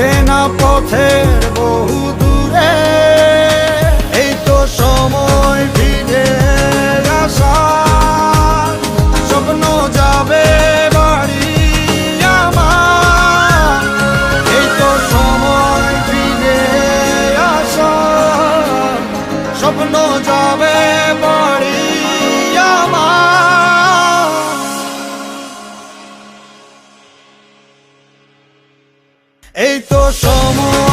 চেনা পথের বহু দূরে, এই তো সময় ফিরে আসা স্বপ্ন যাবে বাড়ি আমার সময় আসা স্বপ্ন যাবে এই তো সময়